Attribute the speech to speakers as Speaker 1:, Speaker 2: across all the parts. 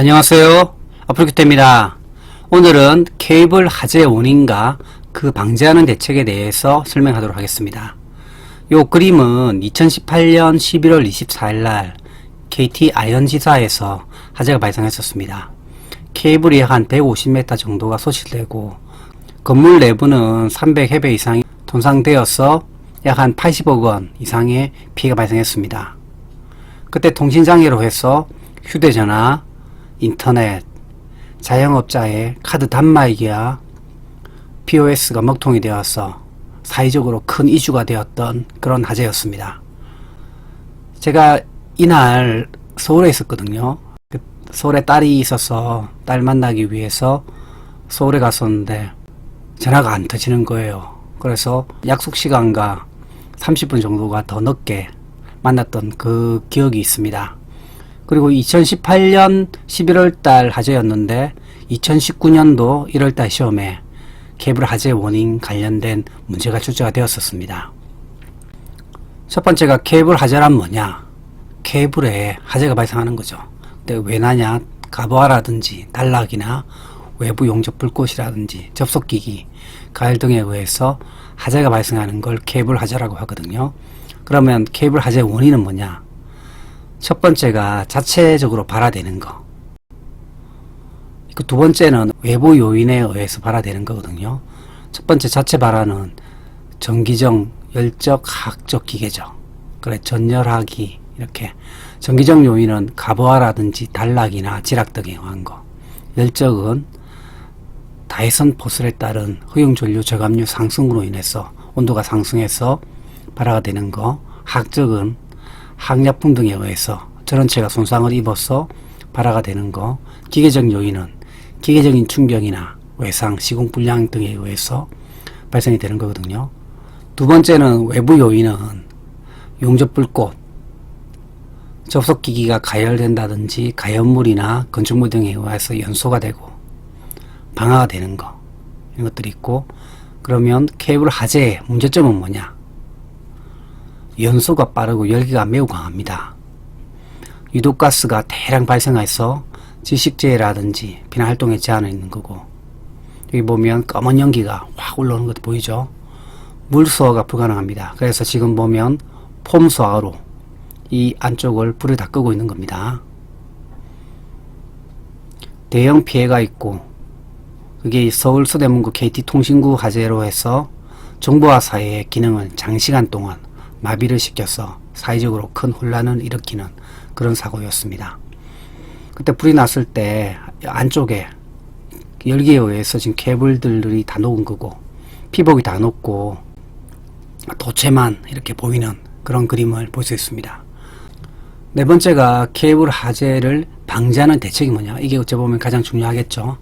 Speaker 1: 안녕하세요. 아프리카입니다. 오늘은 케이블 화재 원인과 그 방지하는 대책에 대해서 설명하도록 하겠습니다. 요 그림은 2018년 11월 24일 날 KT 아현지사에서 화재가 발생했었습니다. 케이블이 약한 150m 정도가 소실되고 건물 내부는 300해배 이상이 손상되어서 약 한 80억 원 이상의 피해가 발생했습니다. 그때 통신장애로 해서 휴대전화, 인터넷, 자영업자의 카드 단말기와 POS가 먹통이 되어서 사회적으로 큰 이슈가 되었던 그런 화제였습니다. 제가 이날 서울에 있었거든요. 그 서울에 딸이 있어서 딸 만나기 위해서 서울에 갔었는데 전화가 안 터지는 거예요. 그래서 약속 시간과 30분 정도가 더 늦게 만났던 그 기억이 있습니다. 그리고 2018년 11월 달 화재였는데 2019년도 1월 달 시험에 케이블 화재 원인 관련된 문제가 출제가 되었었습니다. 첫 번째가 케이블 화재란 뭐냐? 케이블에 화재가 발생하는 거죠. 근데 왜 나냐? 가보아라든지 단락이나 외부 용접 불꽃이라든지 접속기기, 가열 등에 의해서 화재가 발생하는 걸 케이블 화재라고 하거든요. 그러면 케이블 화재 원인은 뭐냐? 첫 번째가 자체적으로 발화되는 거. 그 두 번째는 외부 요인에 의해서 발화되는 거거든요. 첫 번째 자체 발화는 전기적, 열적, 화학적 기계죠. 그래 전열하기 이렇게 전기적 요인은 가보아라든지 단락이나 지락 등에 의한 거. 열적은 다이선 포슬에 따른 허용전류 저감류 상승으로 인해서 온도가 상승해서 발화가 되는 거. 화학적은 항약품 등에 의해서 전원체가 손상을 입어서 발화가 되는 거. 기계적 요인은 기계적인 충격이나 외상, 시공 불량 등에 의해서 발생이 되는 거거든요. 두 번째는 외부 요인은 용접불꽃, 접속기기가 가열된다든지 가연물이나 건축물 등에 의해서 연소가 되고 방화가 되는 거 이런 것들이 있고 그러면 케이블 화재의 문제점은 뭐냐? 연소가 빠르고 열기가 매우 강합니다. 유독가스가 대량 발생해서 지식재해라든지 비난 활동에 제한을 있는 거고 여기 보면 검은 연기가 확 올라오는 것도 보이죠? 물 수화가 불가능합니다. 그래서 지금 보면 폼 수화로 이 안쪽을 불을 다 끄고 있는 겁니다. 대형 피해가 있고 그게 서울 서대문구 KT 통신구 화재로 해서 정부와 사회의 기능을 장시간 동안 마비를 시켜서 사회적으로 큰 혼란을 일으키는 그런 사고였습니다. 그때 불이 났을 때 안쪽에 열기에 의해서 지금 케이블들이 다 녹은 거고 피복이 다 녹고 도체만 이렇게 보이는 그런 그림을 볼 수 있습니다. 네 번째가 케이블 화재를 방지하는 대책이 뭐냐 이게 어째 보면 가장 중요하겠죠.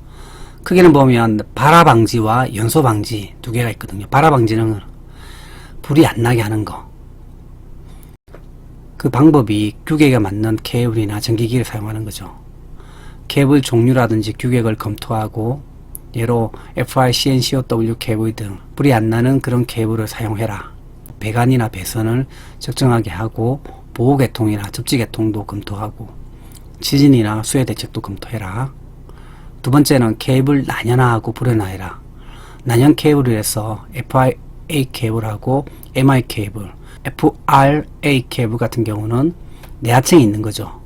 Speaker 1: 크게는 보면 발화 방지와 연소 방지 두 개가 있거든요. 발화 방지는 불이 안 나게 하는 거. 그 방법이 규격에 맞는 케이블이나 전기기를 사용하는 거죠. 케이블 종류라든지 규격을 검토하고 예로 FI, CNCOW 케이블 등 불이 안 나는 그런 케이블을 사용해라. 배관이나 배선을 적정하게 하고 보호계통이나 접지계통도 검토하고 지진이나 수해 대책도 검토해라. 두 번째는 케이블 난연화하고 불연화해라. 난연 케이블에서 FIA 케이블하고 MI 케이블, FRA 케이블 같은 경우는 내하층이 있는 거죠.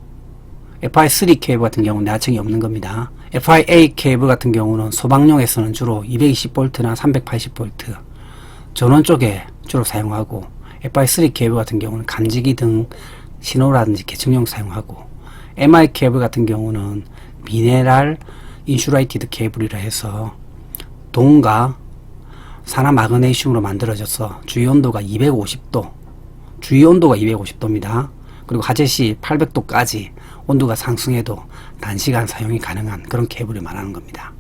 Speaker 1: FI3 케이블 같은 경우는 내하층이 없는 겁니다. FIA 케이블 같은 경우는 소방용에서는 주로 220V나 380V 전원 쪽에 주로 사용하고 FI3 케이블 같은 경우는 감지기 등 신호라든지 계층용 사용하고 MI 케이블 같은 경우는 미네랄 인슈라이티드 케이블이라 해서 동과 산화 마그네슘으로 만들어져서 주위 온도가 250도 주위 온도가 250도입니다. 그리고 화재 시 800도까지 온도가 상승해도 단시간 사용이 가능한 그런 케이블을 말하는 겁니다.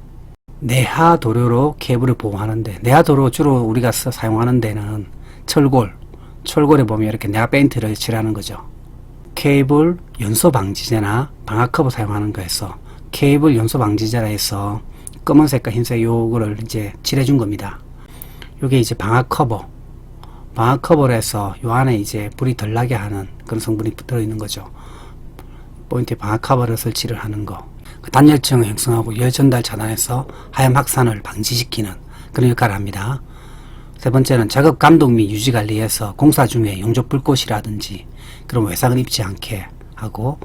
Speaker 1: 내하 도료로 케이블을 보호하는데 내하 도료 주로 우리가 써- 사용하는 데는 철골, 철골에 보면 이렇게 내하 페인트를 칠하는 거죠. 케이블 연소 방지제나 방화 커버 사용하는 거에서 케이블 연소 방지제라 해서 검은색과 흰색 요거를 이제 칠해준 겁니다. 요게 이제 방화 커버, 커버를 해서 요 안에 이제 불이 덜 나게 하는 그런 성분이 들어있는 거죠. 포인트에 방화 커버를 설치를 하는 거. 그 단열층을 형성하고 열 전달 차단해서 하염 확산을 방지시키는 그런 역할을 합니다. 세 번째는 작업 감독 및 유지 관리에서 공사 중에 용접 불꽃이라든지 그런 외상을 입지 않게 하고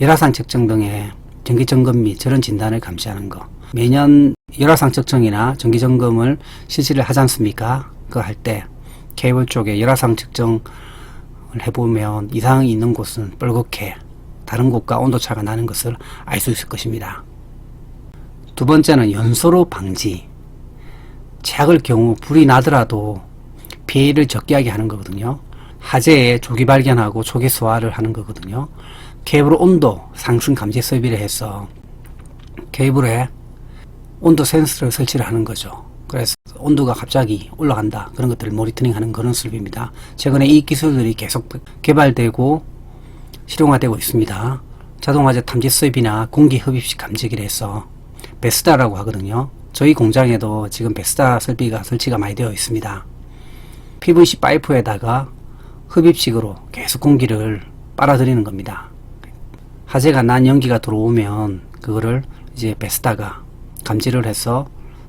Speaker 1: 열화상 측정 등의 정기 점검 및 저런 진단을 감시하는 거. 매년 열화상 측정이나 정기 점검을 실시를 하지 않습니까? 그거 할 때 케이블 쪽에 열화상 측정을 해보면 이상이 있는 곳은 뻘겋게 다른 곳과 온도차가 나는 것을 알 수 있을 것입니다. 두 번째는 연소로 방지. 최악의 경우 불이 나더라도 피해를 적게 하게 하는 거거든요. 화재에 조기 발견하고 초기 소화를 하는 거거든요. 케이블 온도 상승 감지 설비를 해서 케이블에 온도 센서를 설치를 하는 거죠. 그래서 온도가 갑자기 올라간다. 그런 것들을 모니터링 하는 그런 설비입니다. 최근에 이 기술들이 계속 개발되고 실용화되고 있습니다. 자동화재 탐지 설비나 공기 흡입식 감지기를 해서 베스다라고 하거든요. 저희 공장에도 지금 베스다 설비가 설치가 많이 되어 있습니다. PVC 파이프에다가 흡입식으로 계속 공기를 빨아들이는 겁니다. 화재가 난 연기가 들어오면 그거를 이제 베스다가 감지를 해서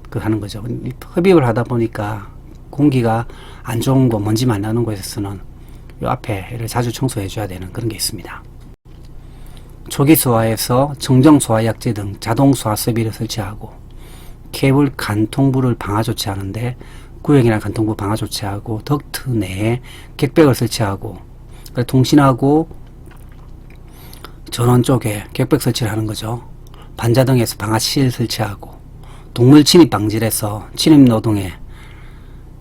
Speaker 1: 그 하는 거죠. 흡입을 하다 보니까 공기가 안 좋은 거 먼지 많이 나는 곳에서는 요 앞에를 자주 청소해 줘야 되는 그런 게 있습니다. 초기 소화에서 정정 소화 약제 등 자동 소화 설비를 설치하고 케이블 간통부를 방화 조치하는데 구역이나 간통부 방화 조치하고 덕트 내에 객백을 설치하고 통신하고 전원 쪽에 객백 설치를 하는 거죠. 반자등에서 방화실 설치하고 동물 침입 방지를 해서 침입 노동에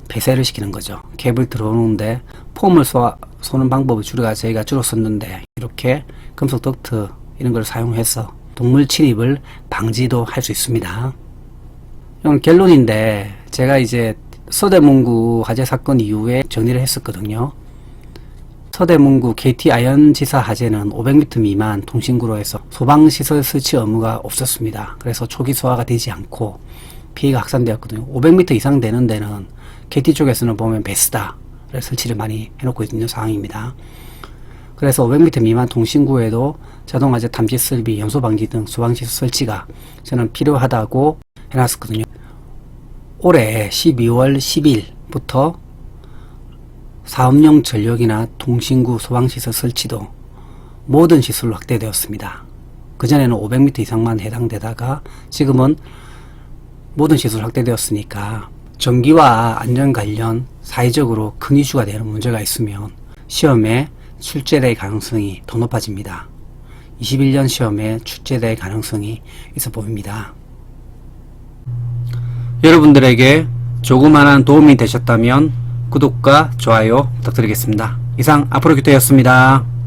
Speaker 1: 폐쇄를 시키는 거죠. 케이블 들어오는데 폼을 쏘아, 쏘는 방법을 주로 저희가 썼는데 이렇게 금속 덕트 이런 걸 사용해서 동물 침입을 방지도 할 수 있습니다. 이건 결론인데 제가 이제 서대문구 화재 사건 이후에 정리를 했었거든요. 서대문구 KT 아연지사 화재는 500m 미만 통신구로 해서 소방시설 설치 의무가 없었습니다. 그래서 초기 소화가 되지 않고 피해가 확산되었거든요. 500m 이상 되는 데는 KT 쪽에서는 보면 베스다를 설치를 많이 해놓고 있는 상황입니다. 그래서 500m 미만 통신구에도 자동화재 탐지 설비, 연소 방지 등 소방시설 설치가 저는 필요하다고 해놨었거든요. 올해 12월 10일부터 사업용 전력이나 통신구 소방시설 설치도 모든 시설로 확대되었습니다. 그전에는 500m 이상만 해당되다가 지금은 모든 시설 확대되었으니까 전기와 안전 관련 사회적으로 큰 이슈가 되는 문제가 있으면 시험에 출제될 가능성이 더 높아집니다. 21년 시험에 출제될 가능성이 있어 보입니다. 여러분들에게 조그마한 도움이 되셨다면 구독과 좋아요 부탁드리겠습니다. 이상 앞으로 규태였습니다.